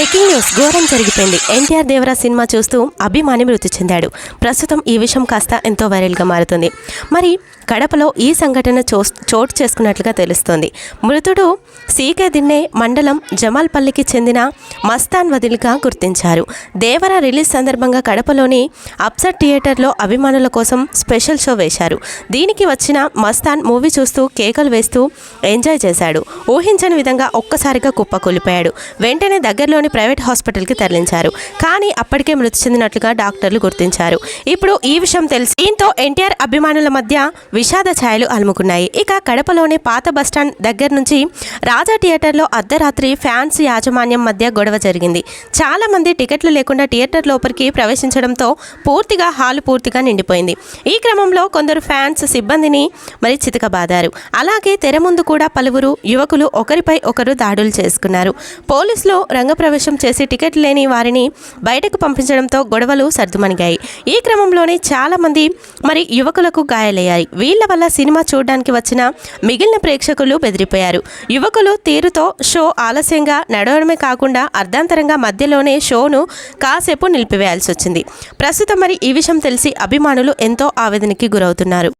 Breaking news. ఘోరం జరిగిపోయింది. NTR Devara cinema చూస్తూ అభిమాని మృతి చెందాడు. ప్రస్తుతం ఈ విషయం కాస్త ఎంతో వైరల్గా మారుతుంది. మరి కడపలో ఈ సంఘటన చో చోటు చేసుకున్నట్లుగా తెలుస్తోంది. మృతుడు సీకే దిన్నే మండలం జమాల్పల్లికి చెందిన మస్తాన్ వదిలిగా గుర్తించారు. దేవర రిలీజ్ సందర్భంగా కడపలోని అప్సెట్ థియేటర్లో అభిమానుల కోసం స్పెషల్ షో వేశారు. దీనికి వచ్చిన మస్తాన్ మూవీ చూస్తూ కేకలు వేస్తూ ఎంజాయ్ చేశాడు. ఊహించని విధంగా ఒక్కసారిగా కుప్పకూలిపోయాడు. వెంటనే దగ్గరలోని ప్రైవేట్ హాస్పిటల్కి తరలించారు. కానీ అప్పటికే మృతి చెందినట్లుగా డాక్టర్లు గుర్తించారు. ఇప్పుడు ఈ విషయం తెలిసి దీంతో ఎన్టీఆర్ అభిమానుల మధ్య విషాద ఛాయలు అలుముకున్నాయి. ఇక కడపలోని పాత బస్టాండ్ దగ్గర నుంచి రాజా థియేటర్లో అర్ధరాత్రి ఫ్యాన్స్ యాజమాన్యం మధ్య గొడవ జరిగింది. చాలా మంది టికెట్లు లేకుండా థియేటర్ లోపలికి ప్రవేశించడంతో పూర్తిగా హాలు పూర్తిగా నిండిపోయింది. ఈ క్రమంలో కొందరు ఫ్యాన్స్ సిబ్బందిని మరి చితకబాదారు. అలాగే తెర ముందు కూడా పలువురు యువకులు ఒకరిపై ఒకరు దాడులు చేసుకున్నారు. పోలీసులు రంగప్రవేశం చేసి టికెట్ లేని వారిని బయటకు పంపించడంతో గొడవలు సర్దుమణిగాయి. ఈ క్రమంలోనే చాలామంది మరి యువకులకు గాయాలయ్యాయి. వీళ్ళ వల్ల సినిమా చూడడానికి వచ్చిన మిగిలిన ప్రేక్షకులు బెదిరిపోయారు. యువకులు తీరుతో షో ఆలస్యంగా నడవడమే కాకుండా అర్ధాంతరంగా మధ్యలోనే షోను కాసేపు నిలిపివేయాల్సి వచ్చింది ప్రస్తుతం మరి ఈ విషయం తెలిసి అభిమానులు ఎంతో ఆవేదనకి గురవుతున్నారు.